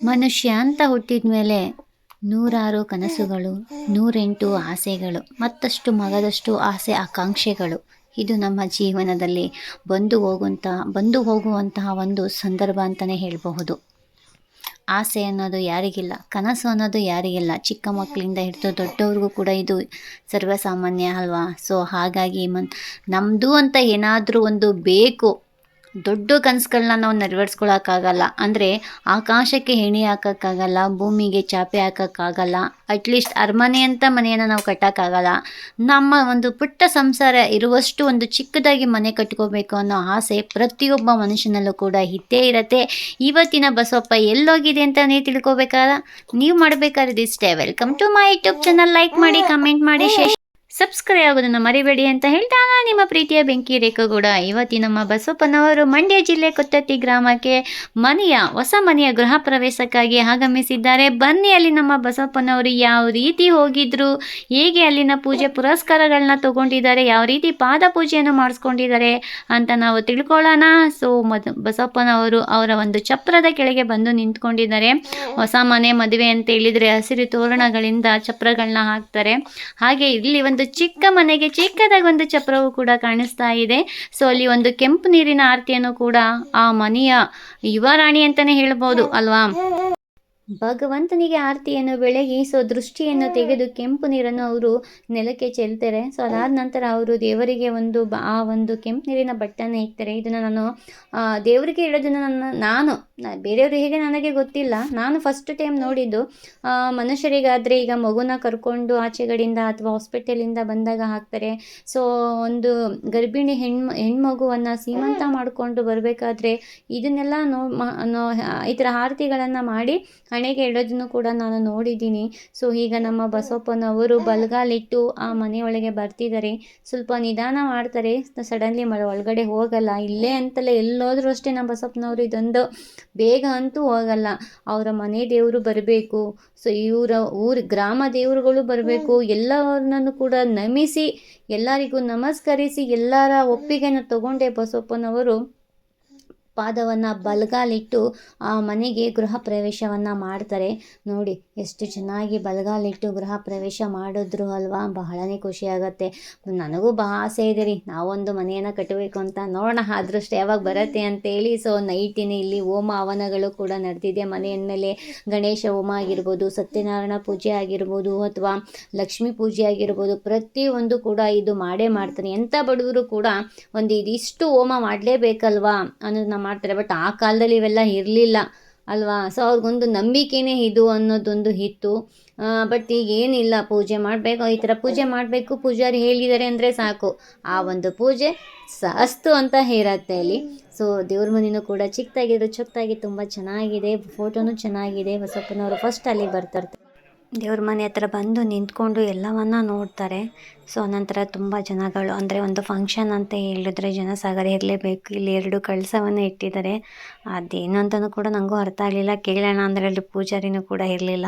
ಮನುಷ್ಯ ಅಂತ ಹುಟ್ಟಿದ ಮೇಲೆ ನೂರಾರು ಕನಸುಗಳು, ನೂರೆಂಟು ಆಸೆಗಳು, ಮತ್ತಷ್ಟು ಮಗದಷ್ಟು ಆಸೆ ಆಕಾಂಕ್ಷೆಗಳು. ಇದು ನಮ್ಮ ಜೀವನದಲ್ಲಿ ಬಂದು ಹೋಗುವಂಥ ಬಂದು ಹೋಗುವಂತಹ ಒಂದು ಸಂದರ್ಭ ಅಂತಲೇ ಹೇಳಬಹುದು. ಆಸೆ ಅನ್ನೋದು ಯಾರಿಗಿಲ್ಲ, ಕನಸು ಅನ್ನೋದು ಯಾರಿಗಿಲ್ಲ. ಚಿಕ್ಕ ಮಕ್ಕಳಿಂದ ಹಿಡಿದು ದೊಡ್ಡವ್ರಿಗೂ ಕೂಡ ಇದು ಸರ್ವಸಾಮಾನ್ಯ ಅಲ್ವಾ? ಸೊ ಹಾಗಾಗಿ ಮನ್ ನಮ್ಮದು ಅಂತ ಏನಾದರೂ ಒಂದು ಬೇಕು ದೊಡ್ಡ ಕನಸುಗಳನ್ನ ನಾವು ನೆರವೇರಿಸ್ಕೊಳಕ್ಕಾಗಲ್ಲ. ಅಂದರೆ ಆಕಾಶಕ್ಕೆ ಹೆಣಿ ಹಾಕೋಕ್ಕಾಗಲ್ಲ, ಭೂಮಿಗೆ ಚಾಪೆ ಹಾಕೋಕ್ಕಾಗಲ್ಲ ಅಟ್ಲೀಸ್ಟ್ ಅರಮನೆ ಅಂತ ಮನೆಯನ್ನು ನಾವು ಕಟ್ಟೋಕ್ಕಾಗಲ್ಲ. ನಮ್ಮ ಒಂದು ಪುಟ್ಟ ಸಂಸಾರ ಇರುವಷ್ಟು ಒಂದು ಚಿಕ್ಕದಾಗಿ ಮನೆ ಕಟ್ಕೋಬೇಕು ಅನ್ನೋ ಆಸೆ ಪ್ರತಿಯೊಬ್ಬ ಮನುಷ್ಯನಲ್ಲೂ ಕೂಡ ಇದ್ದೇ ಇರತ್ತೆ. ಇವತ್ತಿನ ಬಸವಪ್ಪ ಎಲ್ಲೋಗಿದೆ ಅಂತ ನೀವು ತಿಳ್ಕೊಬೇಕಾದ? ನೀವು ಮಾಡಬೇಕಾದ್ರೆ ಇಷ್ಟೇ. Welcome to my YouTube channel like ಮಾಡಿ ಕಮೆಂಟ್ ಮಾಡಿ ಶೇರ್ ಸಬ್ಸ್ಕ್ರೈಬ್ ಆಗೋದನ್ನು ಮರಿಬೇಡಿ ಅಂತ ಹೇಳ್ತಾ ನಿಮ್ಮ ಪ್ರೀತಿಯ ಬೆಂಕಿ ರೇಖೆಗೌಡ ಇವತ್ತಿನ ನಮ್ಮ ಬಸವಪ್ಪನವರು ಮಂಡ್ಯ ಜಿಲ್ಲೆ ಕೊತ್ತತ್ತಿ ಗ್ರಾಮಕ್ಕೆ ಮನೆಯ, ಹೊಸ ಮನೆಯ ಗೃಹ ಪ್ರವೇಶಕ್ಕಾಗಿ ಆಗಮಿಸಿದ್ದಾರೆ. ಬನ್ನಿ ಅಲ್ಲಿ ನಮ್ಮ ಬಸವಪ್ಪನವರು ಯಾವ ರೀತಿ ಹೋಗಿದ್ರು, ಹೇಗೆ ಅಲ್ಲಿನ ಪೂಜೆ ಪುರಸ್ಕಾರಗಳನ್ನ ತಗೊಂಡಿದ್ದಾರೆ, ಯಾವ ರೀತಿ ಪಾದ ಪೂಜೆಯನ್ನು ಮಾಡಿಸ್ಕೊಂಡಿದ್ದಾರೆ ಅಂತ ನಾವು ತಿಳ್ಕೊಳ್ಳೋಣ. ಸೊ ಬಸವಪ್ಪನವರು ಅವರ ಒಂದು ಚಪ್ರದ ಕೆಳಗೆ ಬಂದು ನಿಂತ್ಕೊಂಡಿದ್ದಾರೆ. ಹೊಸ ಮನೆ ಮದುವೆ ಅಂತ ಹೇಳಿದರೆ ಹಸಿರು ತೋರಣಗಳಿಂದ ಚಪ್ರಗಳನ್ನ ಹಾಕ್ತಾರೆ. ಹಾಗೆ ಇಲ್ಲಿ ಒಂದು ಚಿಕ್ಕ ಮನೆಗೆ ಚಿಕ್ಕದಾಗಿ ಒಂದು ಚಪ್ರವು ಕೂಡ ಕಾಣಿಸ್ತಾ ಇದೆ. ಸೊ ಅಲ್ಲಿ ಒಂದು ಕೆಂಪು ನೀರಿನ ಆರತಿಯನ್ನು ಕೂಡ ಆ ಮನೆಯ ಯುವರಾಣಿ ಅಂತಾನೆ ಹೇಳ್ಬೋದು, ಅಲ್ವಾ? ಭಗವಂತನಿಗೆ ಆರತಿಯನ್ನು ಬೆಳಗಿ, ಸೊ ದೃಷ್ಟಿಯನ್ನು ತೆಗೆದು ಕೆಂಪು ನೀರನ್ನು ಅವರು ನೆಲಕ್ಕೆ ಚೆಲ್ತಾರೆ. ಸೊ ಅದಾದ ನಂತರ ಅವರು ದೇವರಿಗೆ ಒಂದು ಆ ಒಂದು ಕೆಂಪು ನೀರಿನ ಬಟ್ಟೆಯನ್ನು ಇಕ್ತಾರೆ. ಇದನ್ನು ನಾನು ದೇವರಿಗೆ ಇಡೋದನ್ನು ನನ್ನ, ನಾನು ಬೇರೆಯವರು ಹೇಗೆ ನನಗೆ ಗೊತ್ತಿಲ್ಲ. ನಾನು ಫಸ್ಟ್ ಟೈಮ್ ನೋಡಿದ್ದು ಮನುಷ್ಯರಿಗಾದರೆ ಈಗ ಮಗುನ ಕರ್ಕೊಂಡು ಆಚೆಗಡಿಂದ ಅಥವಾ ಹಾಸ್ಪಿಟಲಿಂದ ಬಂದಾಗ ಹಾಕ್ತಾರೆ. ಸೊ ಒಂದು ಗರ್ಭಿಣಿ ಹೆಣ್ಣು ಹೆಣ್ಮಗುವನ್ನು ಸೀಮಂತ ಮಾಡಿಕೊಂಡು ಬರಬೇಕಾದ್ರೆ ಇದನ್ನೆಲ್ಲ ನೋ ಈ ಥರ ಆರತಿಗಳನ್ನು ಮಾಡಿ ಹಣೆಗೆ ಇಡೋದನ್ನು ಕೂಡ ನಾನು ನೋಡಿದ್ದೀನಿ. ಸೊ ಈಗ ನಮ್ಮ ಬಸವಪ್ಪನವರು ಬಲಗಾಲಿಟ್ಟು ಆ ಮನೆಯೊಳಗೆ ಬರ್ತಿದ್ದಾರೆ. ಸ್ವಲ್ಪ ನಿಧಾನ ಮಾಡ್ತಾರೆ. ಸಡನ್ಲಿ ಒಳಗಡೆ ಹೋಗಲ್ಲ. ಇಲ್ಲೇ ಅಂತಲೇ ಎಲ್ಲೋದ್ರೂ ಅಷ್ಟೇ ನಮ್ಮ ಬಸಪ್ಪನವರು ಇದೊಂದು ಬೇಗ ಅಂತೂ ಹೋಗಲ್ಲ. ಅವರ ಮನೆ ದೇವರು ಬರಬೇಕು. ಸೊ ಇವರ ಊರು ಗ್ರಾಮ ದೇವರುಗಳು ಬರಬೇಕು. ಎಲ್ಲರನ್ನೂ ಕೂಡ ನಮಿಸಿ ಎಲ್ಲರಿಗೂ ನಮಸ್ಕರಿಸಿ ಎಲ್ಲರ ಒಪ್ಪಿಗೆನ ತಗೊಂಡೆ ಬಸವಪ್ಪನವರು ಪಾದವನ್ನು ಬಲಗಾಲಿಟ್ಟು ಆ ಮನೆಗೆ ಗೃಹ ಪ್ರವೇಶವನ್ನು ಮಾಡ್ತಾರೆ. ನೋಡಿ, ಎಷ್ಟು ಚೆನ್ನಾಗಿ ಬಲಗಾಲಿಟ್ಟು ಗೃಹ ಪ್ರವೇಶ ಮಾಡಿದ್ರು ಅಲ್ವಾ? ಬಹಳನೇ ಖುಷಿ ಆಗುತ್ತೆ ನನಗೂ ಬಹಳ ಆಸೆ ಇದೆ ರೀ. ನಾವೊಂದು ಮನೆಯನ್ನು ಕಟ್ಟಬೇಕು ಅಂತ ನೋಡೋಣ. ಅದೃಷ್ಟ ಯಾವಾಗ ಬರುತ್ತೆ ಅಂತೇಳಿ. ಸೊ ನೈಟಿನ ಇಲ್ಲಿ ಹೋಮ ಹವನಗಳು ಕೂಡ ನಡೆದಿದೆ. ಮನೆಯ ಗಣೇಶ ಹೋಮ ಆಗಿರ್ಬೋದು, ಸತ್ಯನಾರಾಯಣ ಪೂಜೆ ಆಗಿರ್ಬೋದು ಅಥವಾ ಲಕ್ಷ್ಮೀ ಪೂಜೆ ಆಗಿರ್ಬೋದು, ಪ್ರತಿಯೊಂದು ಕೂಡ ಇದು ಮಾಡೇ ಮಾಡ್ತಾರೆ. ಎಂಥ ಬಡವರು ಕೂಡ ಒಂದು ಇದಿಷ್ಟು ಹೋಮ ಮಾಡಲೇಬೇಕಲ್ವಾ ಅನ್ನೋದನ್ನ ಮಾಡ್ತಾರೆ ಬಟ್ ಆ ಕಾಲದಲ್ಲಿ ಇವೆಲ್ಲ ಇರಲಿಲ್ಲ ಅಲ್ವಾ? ಸೊ ಅವ್ರಿಗೊಂದು ನಂಬಿಕೆನೇ ಇದು ಅನ್ನೋದೊಂದು ಇತ್ತು. ಬಟ್ ಈಗ ಏನಿಲ್ಲ, ಪೂಜೆ ಮಾಡಬೇಕು, ಈ ಥರ ಪೂಜೆ ಮಾಡಬೇಕು, ಪೂಜಾರಿ ಹೇಳಿದ್ದಾರೆ ಅಂದರೆ ಸಾಕು. ಆ ಒಂದು ಪೂಜೆ ಸ ಅಸ್ತು ಅಂತ ಇರತ್ತೆ ಅಲ್ಲಿ. ಸೊ ದೇವ್ರ ಮನೆಯೂ ಕೂಡ ಚಿಕ್ಕದಾಗಿದ್ರು ಚೊಕ್ಕಾಗಿ ತುಂಬ ಚೆನ್ನಾಗಿದೆ ಫೋಟೋನು ಚೆನ್ನಾಗಿದೆ, ಬಸಪ್ಪನವರು ಫಸ್ಟ್ ಅಲ್ಲಿ ಬರ್ತಾರೆ ದೇವ್ರ ಮನೆ ಹತ್ರ ಬಂದು ನಿಂತ್ಕೊಂಡು ಎಲ್ಲವನ್ನ ನೋಡ್ತಾರೆ. ಸೊ, ನಂತರ ತುಂಬ ಜನಗಳು, ಅಂದರೆ ಒಂದು ಫಂಕ್ಷನ್ ಅಂತ ಹೇಳಿದ್ರೆ ಜನಸಾಗರ ಇರಲೇಬೇಕು. ಇಲ್ಲಿ ಎರಡು ಕಳಸವನ್ನು ಇಟ್ಟಿದ್ದಾರೆ. ಅದೇನು ಅಂತಲೂ ಕೂಡ ನನಗೂ ಅರ್ಥ ಆಗಲಿಲ್ಲ. ಕೇಳೋಣ ಅಂದರೆ ಅಲ್ಲಿ ಪೂಜಾರಿನೂ ಕೂಡ ಇರಲಿಲ್ಲ.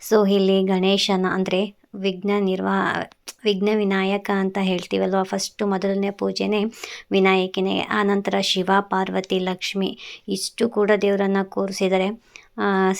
ಸೊ, ಇಲ್ಲಿ ಗಣೇಶನ, ಅಂದರೆ ವಿಘ್ನ ನಿರ್ವಾಹ ವಿಘ್ನ ವಿನಾಯಕ ಅಂತ ಹೇಳ್ತೀವಲ್ವ? ಫಸ್ಟು ಮೊದಲನೇ ಪೂಜೆನೇ ವಿನಾಯಕಿನೇ, ಆನಂತರ ಶಿವ, ಪಾರ್ವತಿ, ಲಕ್ಷ್ಮಿ, ಇಷ್ಟು ಕೂಡ ದೇವರನ್ನು ಕೂರಿಸಿದ್ದಾರೆ.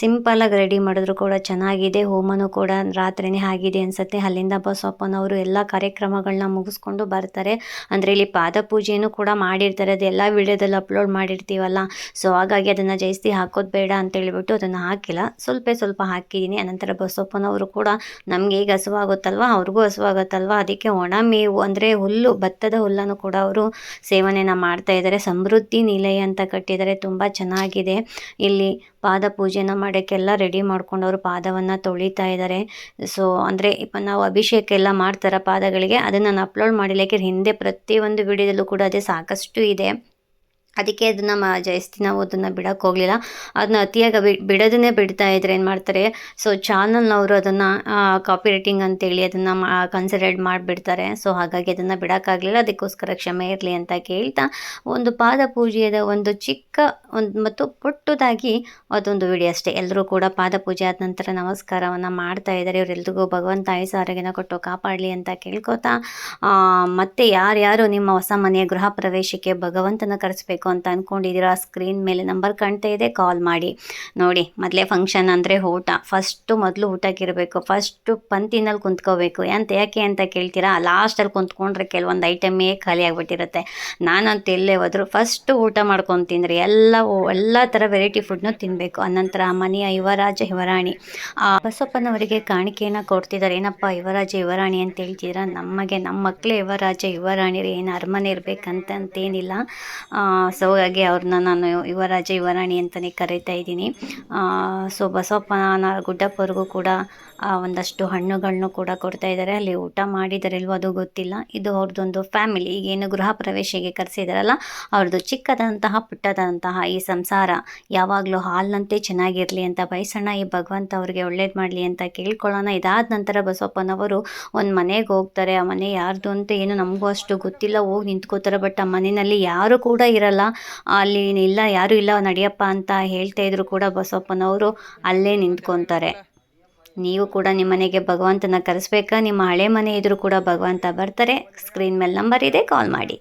ಸಿಂಪಲಾಗಿ ರೆಡಿ ಮಾಡಿದ್ರು ಕೂಡ ಚೆನ್ನಾಗಿದೆ, ಹೋಮನು ಕೂಡ ರಾತ್ರಿನೇ ಆಗಿದೆ ಅನಿಸುತ್ತೆ. ಅಲ್ಲಿಂದ ಬಸವಪ್ಪನವರು ಎಲ್ಲ ಕಾರ್ಯಕ್ರಮಗಳನ್ನ ಮುಗಿಸ್ಕೊಂಡು ಬರ್ತಾರೆ. ಅಂದರೆ ಇಲ್ಲಿ ಪಾದ ಪೂಜೆನೂ ಕೂಡ ಮಾಡಿರ್ತಾರೆ. ಅದೆಲ್ಲ ವಿಡಿಯೋದಲ್ಲಿ ಅಪ್ಲೋಡ್ ಮಾಡಿರ್ತೀವಲ್ಲ. ಸೊ ಹಾಗಾಗಿ ಅದನ್ನು ಜಾಸ್ತಿ ಹಾಕೋದು ಬೇಡ ಅಂತ ಹೇಳ್ಬಿಟ್ಟು ಅದನ್ನು ಹಾಕಿಲ್ಲ. ಸ್ವಲ್ಪ ಸ್ವಲ್ಪ ಹಾಕಿದ್ದೀನಿ ಅನಂತರ ಬಸವಪ್ಪನವರು ಕೂಡ ನಮಗೆ ಈಗ ಹಸುವಾಗುತ್ತಲ್ವಾ? ಅವ್ರಿಗೂ ಹಸುವಾಗುತ್ತಲ್ವಾ? ಅದಕ್ಕೆ ಒಣ ಮೇವು ಅಂದರೆ ಹುಲ್ಲು, ಭತ್ತದ ಹುಲ್ಲನ್ನು ಕೂಡ ಅವರು ಸೇವನೆನ ಮಾಡ್ತಾ ಇದ್ದಾರೆ. ಸಮೃದ್ಧಿ ನಿಲಯ ಅಂತ ಕಟ್ಟಿದ್ದಾರೆ. ತುಂಬ ಚೆನ್ನಾಗಿದೆ. ಇಲ್ಲಿ ಪಾದ ಪೂಜೆನ ಮಾಡೋಕ್ಕೆಲ್ಲ ರೆಡಿ ಮಾಡ್ಕೊಂಡು ಅವರು ಪಾದವನ್ನು ತೊಳಿತಾ ಇದ್ದಾರೆ ಸೊ ಅಂದರೆ ಇಪ್ಪ ನಾವು ಅಭಿಷೇಕ ಎಲ್ಲ ಮಾಡ್ತಾರೆ ಪಾದಗಳಿಗೆ, ಅದನ್ನು ನಾನು ಅಪ್ಲೋಡ್ ಮಾಡಿಲ್ಲ ಯಾಕೆಂದರೆ ಹಿಂದೆ ಪ್ರತಿಯೊಂದು ವಿಡಿಯೋದಲ್ಲೂ ಕೂಡ ಅದೇ ಸಾಕಷ್ಟು ಇದೆ. ಅದಕ್ಕೆ ಅದನ್ನು ಮ, ಜಾಸ್ತಿ ನಾವು ಅದನ್ನು ಬಿಡೋಕ್ಕೆ ಹೋಗಲಿಲ್ಲ. ಅದನ್ನ ಅತಿಯಾಗಿ ಬಿ, ಬಿಡೋದನ್ನೇ ಬಿಡ್ತಾ ಇದ್ರೆ ಏನು ಮಾಡ್ತಾರೆ, ಸೊ ಚಾನಲ್ನವರು ಅದನ್ನು ಕಾಪಿ ರೈಟಿಂಗ್ ಅಂತೇಳಿ ಅದನ್ನು ಕನ್ಸಿಡರ್ಡ್ ಮಾಡಿಬಿಡ್ತಾರೆ. ಸೊ ಹಾಗಾಗಿ ಅದನ್ನು ಬಿಡೋಕ್ಕಾಗಲಿಲ್ಲ ಅದಕ್ಕೋಸ್ಕರ ಕ್ಷಮೆ ಇರಲಿ ಅಂತ ಕೇಳ್ತಾ ಒಂದು ಪಾದ ಪೂಜೆಯದ ಒಂದು ಚಿಕ್ಕ ಒಂದು ಮತ್ತು ಪುಟ್ಟದಾಗಿ ಅದೊಂದು ವಿಡಿಯೋ ಅಷ್ಟೇ. ಎಲ್ಲರೂ ಕೂಡ ಪಾದ ಪೂಜೆ ಆದ ನಂತರ ನಮಸ್ಕಾರವನ್ನು ಮಾಡ್ತಾ ಇದ್ದಾರೆ. ಇವರೆಲ್ರಿಗೂ ಭಗವಂತ ಆಯುಸ ಆರೋಗ್ಯನ ಕೊಟ್ಟು ಕಾಪಾಡಲಿ ಅಂತ ಕೇಳ್ಕೊತಾ ಮತ್ತೆ ಯಾರ್ಯಾರು ನಿಮ್ಮ ಹೊಸ ಮನೆಯ ಗೃಹ ಪ್ರವೇಶಕ್ಕೆ ಭಗವಂತನ ಕರೆಸ್ಬೇಕು ಮಾಡಬೇಕು ಅಂತ ಅಂದ್ಕೊಂಡಿದ್ದೀರಾ ಸ್ಕ್ರೀನ್ ಮೇಲೆ ನಂಬರ್ ಕಾಣ್ತಾ ಇದೆ, ಕಾಲ್ ಮಾಡಿ. ನೋಡಿ, ಮೊದಲೇ ಫಂಕ್ಷನ್ ಅಂದರೆ ಊಟ. ಫಸ್ಟು ಮೊದಲು ಊಟಕ್ಕೆ ಇರಬೇಕು. ಫಸ್ಟು ಪಂತಿನಲ್ಲಿ ಕುಂತ್ಕೋಬೇಕು. ಅಂತ ಯಾಕೆ ಅಂತ ಕೇಳ್ತೀರಾ? ಲಾಸ್ಟಲ್ಲಿ ಕುಂತ್ಕೊಂಡ್ರೆ ಕೆಲವೊಂದು ಐಟಮೇ ಖಾಲಿ ಆಗಿಬಿಟ್ಟಿರುತ್ತೆ. ನಾನಂತ ಎಲ್ಲೇ ಹೋದ್ರು ಫಸ್ಟು ಊಟ ಮಾಡ್ಕೊಂಡು ತಿಂದರೆ ಎಲ್ಲ ಎಲ್ಲ ಥರ ವೆರೈಟಿ ಫುಡ್ನು ತಿನ್ನಬೇಕು ಅನಂತರ ಮನೆಯ ಯುವರಾಜ ಯುವರಾಣಿ. ಆ, ಬಸಪ್ಪನವರಿಗೆ ಕಾಣಿಕೆಯನ್ನು ಕೊಡ್ತಿದ್ದಾರೆ. ಏನಪ್ಪ ಯುವರಾಜ ಯುವರಾಣಿ ಅಂತ ಹೇಳ್ತಿದ್ದೀರಾ? ನಮಗೆ ನಮ್ಮ ಮಕ್ಕಳೇ ಯುವರಾಜ ಯುವರಾಣಿರು. ಏನು ಅರಮನೆ ಇರಬೇಕಂತ ಅಂತೇನಿಲ್ಲ ಸೊ, ಹಾಗಾಗಿ ಅವ್ರನ್ನ ನಾನು ಯುವರಾಜ, ಯುವರಾಣಿ ಅಂತಲೇ ಕರೀತಾ ಇದ್ದೀನಿ. ಸೊ, ಬಸವಪ್ಪನ ಗುಡ್ಡಪ್ಪವ್ರಿಗೂ ಕೂಡ ಒಂದಷ್ಟು ಹಣ್ಣುಗಳನ್ನು ಕೂಡ ಕೊಡ್ತಾ ಇದ್ದಾರೆ. ಅಲ್ಲಿ ಊಟ ಮಾಡಿದ್ದಾರೆ ಇಲ್ವೋ ಅದು ಗೊತ್ತಿಲ್ಲ. ಇದು ಅವ್ರದ್ದೊಂದು ಫ್ಯಾಮಿಲಿ ಈಗೇನು ಗೃಹ ಪ್ರವೇಶಿಗೆ ಕರೆಸಿದಾರಲ್ಲ ಅವ್ರದ್ದು ಚಿಕ್ಕದಂತಹ ಪುಟ್ಟದಂತಹ ಈ ಸಂಸಾರ. ಯಾವಾಗಲೂ ಹಾಲ್ನಂತೆ ಚೆನ್ನಾಗಿರಲಿ ಅಂತ ಬಯಸೋಣ ಈ ಭಗವಂತ ಅವ್ರಿಗೆ ಒಳ್ಳೇದು ಮಾಡಲಿ ಅಂತ ಕೇಳ್ಕೊಳ್ಳೋಣ. ಇದಾದ ನಂತರ ಬಸವಪ್ಪನವರು ಒಂದು ಮನೆಗೆ ಹೋಗ್ತಾರೆ. ಆ ಮನೆ ಯಾರ್ದು ಅಂತ ಏನು ನಮಗೂ ಅಷ್ಟು ಗೊತ್ತಿಲ್ಲ. ಹೋಗಿ ನಿಂತ್ಕೋತಾರೆ. ಬಟ್ ಆ ಮನೆಯಲ್ಲಿ ಯಾರು ಕೂಡ ಇರಲ್ಲ. ಅಲ್ಲಿ ಇಲ್ಲ, ಯಾರು ಇಲ್ಲ, ನಡೆಯಪ್ಪ ಅಂತ ಹೇಳ್ತಾ ಇದ್ರು ಕೂಡ ಬಸವಪ್ಪನವರು ಅಲ್ಲೇ ನಿಂತ್ಕೊಂತಾರೆ. ನೀವು ಕೂಡ ನಿಮ್ಮ ಮನೆಗೆ ಭಗವಂತನ ಕರೆಸ್ಬೇಕಾ? ನಿಮ್ಮ ಹಳೆ ಮನೆ ಇದ್ರೂ ಕೂಡ ಭಗವಂತ ಬರ್ತಾರೆ. ಸ್ಕ್ರೀನ್ ಮೇಲೆ ನಂಬರ್ ಇದೆ, ಕಾಲ್ ಮಾಡಿ.